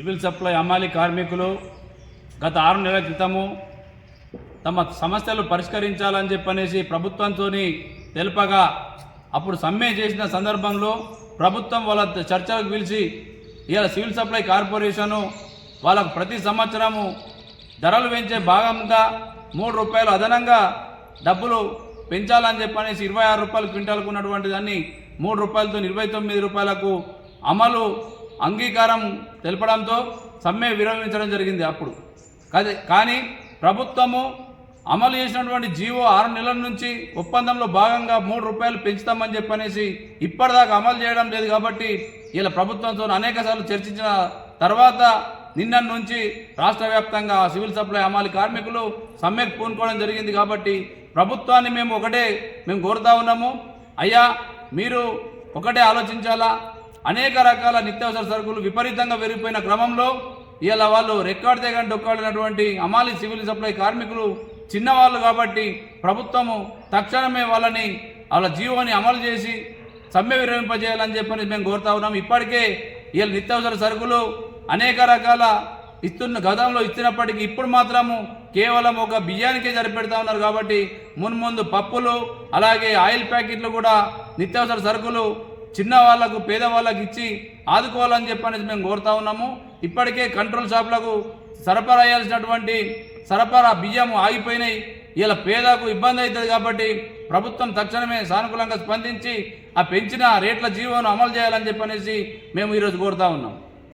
Civil supply అమ్మాలి కార్మికులు గత ఆరు నెలల క్రితము తమ సమస్యలు పరిష్కరించాలని చెప్పనేసి ప్రభుత్వంతో తెలుపగా అప్పుడు సమ్మె చేసిన సందర్భంలో ప్రభుత్వం వాళ్ళ చర్చలకు పిలిచి ఇలా సివిల్ సప్లై కార్పొరేషను వాళ్ళకు ప్రతి సంవత్సరము ధరలు పెంచే భాగంగా మూడు రూపాయలు అదనంగా డబ్బులు పెంచాలని చెప్పనేసి ఇరవై ఆరు రూపాయలు క్వింటాల్కు ఉన్నటువంటి దాన్ని మూడు రూపాయలతో ఇరవై తొమ్మిది రూపాయలకు అమలు అంగీకారం తెలపడంతో సమ్మె విరమించడం జరిగింది అప్పుడు. కానీ ప్రభుత్వము అమలు చేసినటువంటి జీవో ఆరు నెలల నుంచి ఒప్పందంలో భాగంగా మూడు రూపాయలు పెంచుతామని చెప్పనేసి ఇప్పటిదాకా అమలు చేయడం లేదు కాబట్టి ఇలా ప్రభుత్వంతో అనేక సార్లు చర్చించిన తర్వాత నిన్న నుంచి రాష్ట్ర వ్యాప్తంగా సివిల్ సప్లై అమాలి కార్మికులు సమ్మెకు పూనుకోవడం జరిగింది కాబట్టి ప్రభుత్వాన్ని మేము ఒకటే మేము కోరుతా ఉన్నాము. అయ్యా మీరు ఒకటే ఆలోచించాలా? అనేక రకాల నిత్యావసర సరుకులు విపరీతంగా పెరిగిపోయిన క్రమంలో ఇలా వాళ్ళు రెక్కాడితే కానీ డొక్కాడినటువంటి అమాలి సివిల్ సప్లై కార్మికులు చిన్నవాళ్ళు కాబట్టి ప్రభుత్వము తక్షణమే వాళ్ళని వాళ్ళ జీవోని అమలు చేసి సమ్మె విరమింపజేయాలని చెప్పని మేము కోరుతా ఉన్నాం. ఇప్పటికే వీళ్ళ నిత్యావసర సరుకులు అనేక రకాల ఇస్తున్న గతంలో ఇచ్చినప్పటికీ ఇప్పుడు మాత్రము కేవలం ఒక బియ్యానికే సరిపెడతా ఉన్నారు కాబట్టి మున్ముందు పప్పులు అలాగే ఆయిల్ ప్యాకెట్లు కూడా నిత్యావసర సరుకులు చిన్న వాళ్ళకు పేదవాళ్ళకు ఇచ్చి ఆదుకోవాలని చెప్పనేసి మేము కోరుతా ఉన్నాము. ఇప్పటికే కంట్రోల్ షాపులకు సరఫరా అయ్యాల్సినటువంటి సరఫరా బియ్యం ఆగిపోయినాయి. ఇలా పేదకు ఇబ్బంది అవుతుంది కాబట్టి ప్రభుత్వం తక్షణమే సానుకూలంగా స్పందించి ఆ పెంచిన రేట్ల జీవోను అమలు చేయాలని చెప్పనేసి మేము ఈరోజు కోరుతా ఉన్నాం.